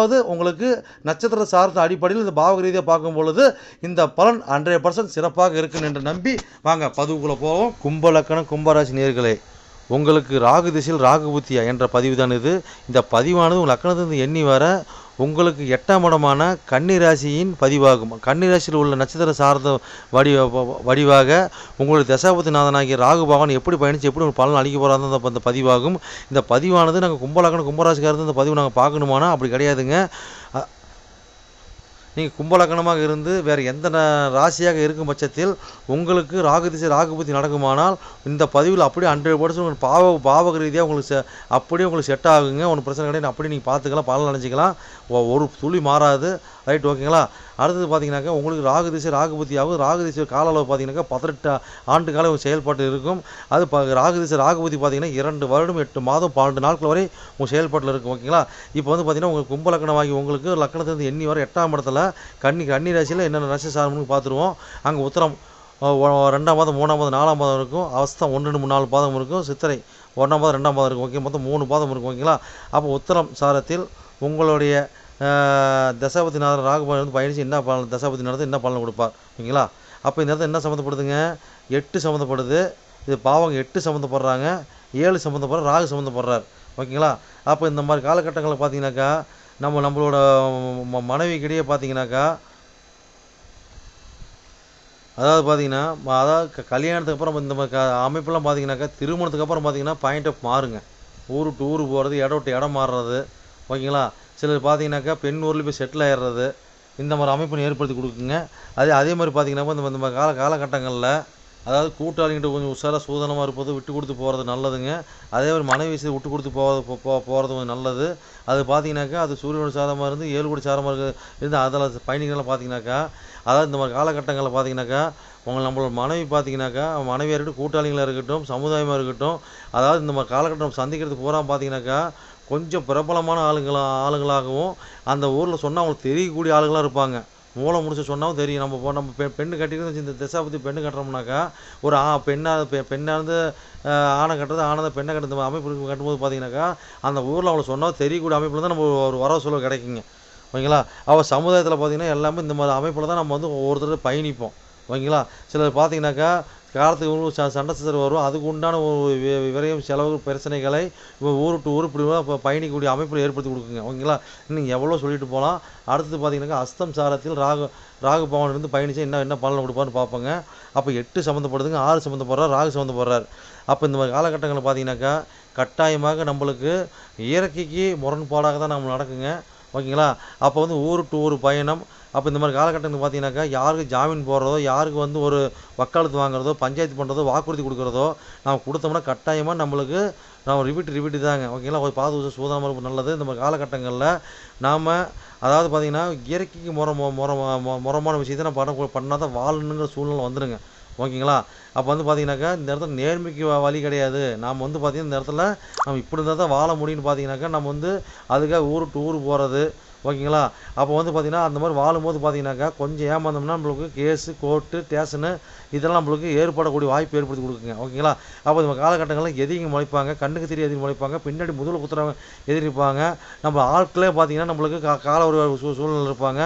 அதாவது உங்களுக்கு நட்சத்திர சார்ந்த அடிப்படையில் இந்த பாவக ரீதியாக பார்க்கும் பொழுது இந்த பலன் ஹண்ட்ரட் பர்சன்ட் சிறப்பாக இருக்கும் என்று நம்பி வாங்க பதிவுக்குள்ளே போவோம். கும்பலக்கணம் கும்பராசி நேர்களே உங்களுக்கு ராகு திசையில் ராகு புத்தியா என்ற பதிவு தான் இது. இந்த பதிவானது உங்கள் லக்கணத்திலிருந்து எண்ணி வர உங்களுக்கு எட்டாம் இடமான கன்னிராசியின் பதிவாகும். கன்னிராசியில் உள்ள நட்சத்திர சார்ந்த வடிவ வடிவாக உங்களுடைய தசாபதி நாதனாகிய ராகு பகவான் எப்படி பயணித்து எப்படி ஒரு பலன் அளிக்க போகிறாங்க அந்த பதிவாகும். இந்த பதிவானது நாங்கள் கும்பலக்கணம் கும்பராசிக்காரது இந்த பதிவு நாங்கள் பார்க்கணுமானா அப்படி கிடையாதுங்க. நீங்கள் கும்பலக்கணமாக இருந்து வேறு எந்த ராசியாக இருக்கும் பட்சத்தில் உங்களுக்கு ராகு திசை ராகு புத்தி நடக்குமானால் இந்த பதிவில் அப்படியே ஹண்ட்ரட் பர்சன்ட் பாவ பாவக ரீதியாக உங்களுக்கு செ- அப்படியே உங்களுக்கு செட் ஆகுங்க. ஒன்றும் பிரச்சனை கிடையாது. அப்படியே நீங்கள் பார்த்துக்கலாம் பலன் நினச்சிக்கலாம் ஒரு துளி மாறாது. ரைட் ஓகேங்களா அடுத்தது பார்த்தீங்கன்னாக்கா உங்களுக்கு ராகு திசை ராகு புத்தி ஆகும். ராகு திசை கால அளவு பார்த்தீங்கன்னாக்கா பதினெட்டு ஆண்டு காலம் செயல்பாட்டு இருக்கும். அது ப ராகு திசை ராகு புத்தி பார்த்தீங்கன்னா இரண்டு வருடம் எட்டு மாதம் பன்னெண்டு நாட்கள் வரை உங்கள் செயல்பாட்டில் இருக்கும் ஓகேங்களா இப்போ வந்து பார்த்தீங்கன்னா உங்களுக்கு கும்பலக்கணமாகி உங்களுக்கு லக்கணத்துலேருந்து எண்ணி வர எட்டாம் இடத்துல கன்னி கன்னி ராசியில் என்னென்ன ராசி சார்புன்னு பார்த்துருவோம். அங்கே உத்தரம் ரெண்டாம் மாதம் மூணாம் மாதம் நாலாம் மாதம் இருக்கும். அவஸ்தம் ஒன்று ரெண்டு மூணு நாலு பாதம் இருக்கும். சித்திரை ஒன்றாம் மாதம் ரெண்டாம் மாதம் இருக்கும் ஓகே மொத்தம் மூணு பாதம் இருக்கும் ஓகேங்களா அப்போ உத்தரம் சாரத்தில் உங்களுடைய தசாபதி தசாபதிநாதன் ராகுபால் வந்து பயணித்து என்ன பலன் தசாபதி நடந்து என்ன பலன் கொடுப்பார்? ஓகேங்களா? அப்போ இந்த இடத்துல என்ன சம்மந்தப்படுதுங்க எட்டு சம்மந்தப்படுது இது பாவங்க எட்டு சம்மந்தப்படுறாங்க ஏழு சம்மந்தப்படுற ராகு சம்மந்தப்படுறார் ஓகேங்களா? அப்போ இந்த மாதிரி காலகட்டங்களில் பார்த்தீங்கன்னாக்கா நம்ம நம்மளோட ம- மனைவிக்கிடையே பார்த்தீங்கன்னாக்கா அதாவது பார்த்தீங்கன்னா அதாவது க- கல்யாணத்துக்கு அப்புறம் இந்த மாதிரி க அமைப்பெல்லாம் பார்த்தீங்கன்னாக்கா திருமணத்துக்கு அப்புறம் பார்த்தீங்கன்னா பாயிண்ட் ஆஃப் மாறுங்க. ஊர் விட்டு ஊர் போகிறது இடம் விட்டு இடம் மாறுறது. ஓகேங்களா? சிலர் பார்த்தீங்கன்னாக்கா பெண் ஊரில் போய் செட்டில் ஆயிடுறது இந்த மாதிரி அமைப்பு ஏற்படுத்தி கொடுக்குங்க. அதே அதே மாதிரி பார்த்தீங்கன்னா இந்த கால காலகட்டங்களில் அதாவது கூட்டாளிகிட்ட கொஞ்சம் உஷாராக சூதனமாக இருப்பது விட்டு கொடுத்து போகிறது நல்லதுங்க. அதே மாதிரி மனைவி விஷயத்தை விட்டு கொடுத்து போகிறது போ- போகிறது கொஞ்சம் நல்லது. அது பார்த்தீங்கன்னாக்கா அது சூரியனோட சாதமாக இருந்து ஏழு கோடி சாதமாக இருக்கு இருந்து அதில் பயணிகள்லாம் பார்த்தீங்கன்னாக்கா அதாவது இந்த மாதிரி காலகட்டங்களில் பார்த்தீங்கன்னாக்கா உங்கள் நம்மளோட மனைவி பார்த்தீங்கன்னாக்கா மனைவியாக இருக்கட்டும் கூட்டாளிகளாக இருக்கட்டும் சமுதாயமாக இருக்கட்டும் அதாவது இந்த மாதிரி காலகட்டம் சந்திக்கிறது பூரா பார்த்தீங்கன்னாக்கா கொஞ்சம் பிரபலமான ஆளுங்களா ஆளுங்களாகவும் அந்த ஊரில் சொன்னால் அவங்களுக்கு தெரியக்கூடிய ஆளுங்களாக இருப்பாங்க. மூளை முடிச்சு சொன்னாலும் தெரியும். நம்ம இப்போ நம்ம பெ பெண்ணு கட்டிக்கிறது இந்த திசை பற்றி பெண்ணு கட்டுறோம்னாக்கா ஒரு ஆ பெண்ணாக பெ பெண்ணாக இருந்து ஆணை கட்டுறது ஆனந்த பெண்ணை கட்டுறது அமைப்பு கட்டும்போது பார்த்தீங்கன்னாக்கா அந்த ஊரில் அவளை சொன்னால் தெரியக்கூடிய அமைப்பில் தான் நம்ம ஒரு வரவு செலவு கிடைக்குங்க. ஓகேங்களா? அவள் சமுதாயத்தில் பார்த்தீங்கன்னா எல்லாமே இந்த மாதிரி அமைப்பில் தான் நம்ம வந்து ஒவ்வொருத்தர் பயணிப்போம். ஓகேங்களா? சிலர் பார்த்தீங்கன்னாக்கா காலத்துக்கு ஊர் ச சண்டை சச்சரவு வரும். அதுக்கு உண்டான ஒரு வி- விரயம் செலவு பிரச்சனைகளை இப்போ ஊர் டு ஊர் இப்படி இப்போ பயணிக்கக்கூடிய அமைப்பில் ஏற்படுத்தி கொடுக்குங்க. ஓகேங்களா? இன்னும் எவ்வளோ சொல்லிட்டு போகலாம். அடுத்தது பார்த்தீங்கன்னாக்கா அஸ்தம் சாரத்தில் ராகு ராகு பவன் இருந்து பயணிச்சு என்ன என்ன பலன் கொடுப்பான்னு பார்ப்போங்க. அப்போ எட்டு சம்மந்தப்படுதுங்க ஆறு சம்மந்தப்படுறார் ராகு சம்மந்தப்படுறார். அப்போ இந்த மாதிரி காலகட்டங்களில் பார்த்தீங்கன்னாக்கா கட்டாயமாக நம்மளுக்கு இயற்கைக்கு முரண்பாடாக தான் நம்ம நடக்குங்க. ஓகேங்களா? அப்போ வந்து ஊர் டு ஊர் பயணம். அப்போ இந்த மாதிரி காலகட்டத்தில் பார்த்தீங்கன்னாக்கா யாருக்கு ஜாமீன் போடுறதோ யாருக்கு வந்து ஒரு வக்காலத்து வாங்குறதோ பஞ்சாயத்து பண்ணுறதோ வாக்குறுதி கொடுக்குறதோ நம்ம கொடுத்தோம்னா கட்டாயமாக நம்மளுக்கு நம்ம ரிப்பீட் ரிப்பீட் தாங்க. ஓகேங்களா? ஒரு பாதுகாப்பு சூதானமாக இருப்பது நல்லது. இந்த மாதிரி காலகட்டங்களில் நாம் அதாவது பார்த்திங்கன்னா இயற்கைக்கு முற மு- முறமான விஷயத்தை நம்ம பண்ண பண்ணால் தான் வாழணுங்கிற சூழ்நிலை வந்துடுங்க ஓகேங்களா? அப்போ வந்து பார்த்தீங்கன்னாக்கா இந்த இடத்துல நேர்மைக்கு வ- வழி கிடையாது. நாம் வந்து பார்த்தீங்கன்னா இந்த இடத்துல நம்ம இப்படி இருந்தால் தான் வாழ முடியும்னு பார்த்தீங்கன்னாக்கா நம்ம வந்து அதுக்காக ஊர் டு ஊர் போகிறது ஓகேங்களா? அப்போ வந்து பார்த்திங்கன்னா அந்த மாதிரி வாழும்போது பார்த்தீங்கன்னாக்கா கொஞ்சம் ஏமாந்தோம்னா நம்மளுக்கு கேஸு கோர்ட்டு ஸ்டேஷனு இதெல்லாம் நம்மளுக்கு ஏற்படக்கூடிய வாய்ப்பு ஏற்படுத்தி கொடுக்குங்க. ஓகேங்களா? அப்போ நம்ம காலகட்டங்களில் எதிரிங்க முளைப்பாங்க கண்ணுக்கு தெரிய எதிரி முளைப்பாங்க பின்னாடி முதல்ல குத்துறவங்க எதிரிப்பாங்க. நம்ம ஆட்களே பார்த்தீங்கன்னா நம்மளுக்கு கா கால ஒரு சூ சூழ்நிலை இருப்பாங்க.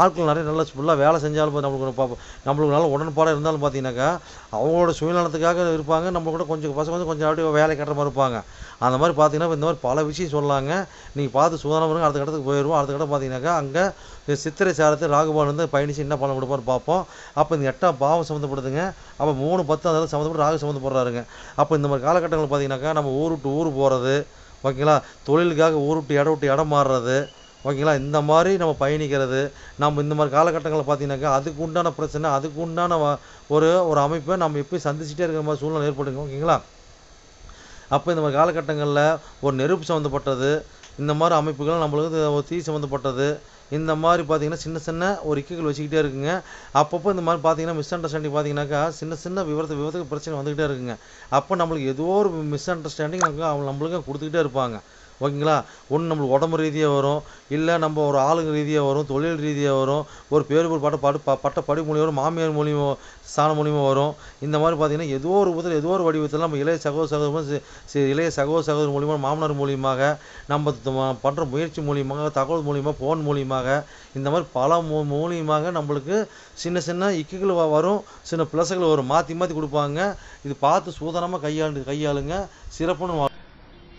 ஆட்கள் நிறைய நல்லா ஃபுல்லாக வேலை செஞ்சாலும் நம்மளுக்கு நம்மளுக்கு நல்ல உடன்பாடாக இருந்தாலும் பார்த்திங்கனாக்கா அவங்களோட சுயநலத்துக்காக இருப்பாங்க. நம்ம கூட கொஞ்சம் பசங்க வந்து கொஞ்சம் அப்படியே வேலை கட்டுற மாதிரி இருப்பாங்க. அந்த மாதிரி பார்த்தீங்கன்னா இந்த மாதிரி பல விஷயம் சொல்லலாங்க நீங்கள் பார்த்து சுதாரணம் அடுத்த கட்டத்துக்கு போயிடுவோம் அடுத்த கட்டம் பார்த்தீங்கன்னாக்கா அங்கே சித்திரை சாரத்தை ராகுபான் வந்து பயணிச்சு என்ன பலன் கொடுப்பான்னு பார்ப்போம். அப்போ இந்த எட்டாம் பாவம் சம்மந்தப்படுதுங்க அப்போ மூணு பத்து அதாவது சம்மந்தப்பட்டு ராகு சம்மந்தப்படுறாருங்க அப்போ இந்த மாதிரி காலகட்டங்கள் பார்த்தீங்கன்னாக்கா நம்ம ஊர் விட்டு ஊர் போகிறது ஓகேங்களா? தொழிலுக்காக ஊர் விட்டு இடம் விட்டு இடம் மாறுறது ஓகேங்களா? இந்த மாதிரி நம்ம பயணிக்கிறது நம்ம இந்த மாதிரி காலகட்டங்களில் பார்த்தீங்கன்னாக்கா அதுக்கு உண்டான பிரச்சனை அதுக்கு உண்டான ஒரு ஒரு அமைப்பை நம்ம எப்பயும் சந்திச்சுட்டே இருக்கிற மாதிரி சூழ்நிலை ஏற்படுங்க ஓகேங்களா? அப்போ இந்த மாதிரி காலகட்டங்களில் ஒரு நெருப்பு சம்மந்தப்பட்டது இந்த மாதிரி அமைப்புகள் நம்மளுக்கு தீ சம்மந்தப்பட்டது இந்த மாதிரி பார்த்தீங்கன்னா சின்ன சின்ன ஒரு இக்குகள் வச்சுக்கிட்டே இருக்குங்க. அப்பப்போ இந்த மாதிரி பார்த்தீங்கன்னா மிஸ் அண்டர்ஸ்டாண்டிங் பார்த்தீங்கன்னாக்கா சின்ன சின்ன விவரத்து விவரத்துக்கு பிரச்சனை வந்துக்கிட்டே இருக்குங்க. அப்போ நம்மளுக்கு ஏதோ ஒரு மிஸ் அண்டர்ஸ்டாண்டிங் நமக்கு அவங்க நம்மளுக்கு கொடுத்துக்கிட்டே இருப்பாங்க. ஓகேங்களா? ஒன்று நம்மளுக்கு உடம்பு ரீதியாக வரும் இல்லை நம்ம ஒரு ஆளுங்க ரீதியாக வரும் தொழில் ரீதியாக வரும் ஒரு பேர் ஒரு பட்ட படு ப- பட்ட படி மூலியம் வரும் மாமியார் மூலியமாக ஸ்தானம் மூலியமாக வரும். இந்த மாதிரி பார்த்தீங்கன்னா ஏதோ ஒரு விதத்தில் ஏதோ ஒரு வடிவத்தில் நம்ம இளைய சகோதர சகோதரமாக இளைய சகோதர சகோதரர் மூலியமாக மாமனார் மூலியமாக நம்ம பண்ணுற முயற்சி மூலியமாக தகவல் மூலியமாக ஃபோன் மூலியமாக இந்த மாதிரி பல மூ மூலியமாக நம்மளுக்கு சின்ன சின்ன இக்குகள் வரும் சின்ன ப்ளஸ்கள் வரும். மாற்றி மாற்றி கொடுப்பாங்க. இது பார்த்து சூதனமாக கையாண்டு கையாளுங்க. சிறப்புன்னு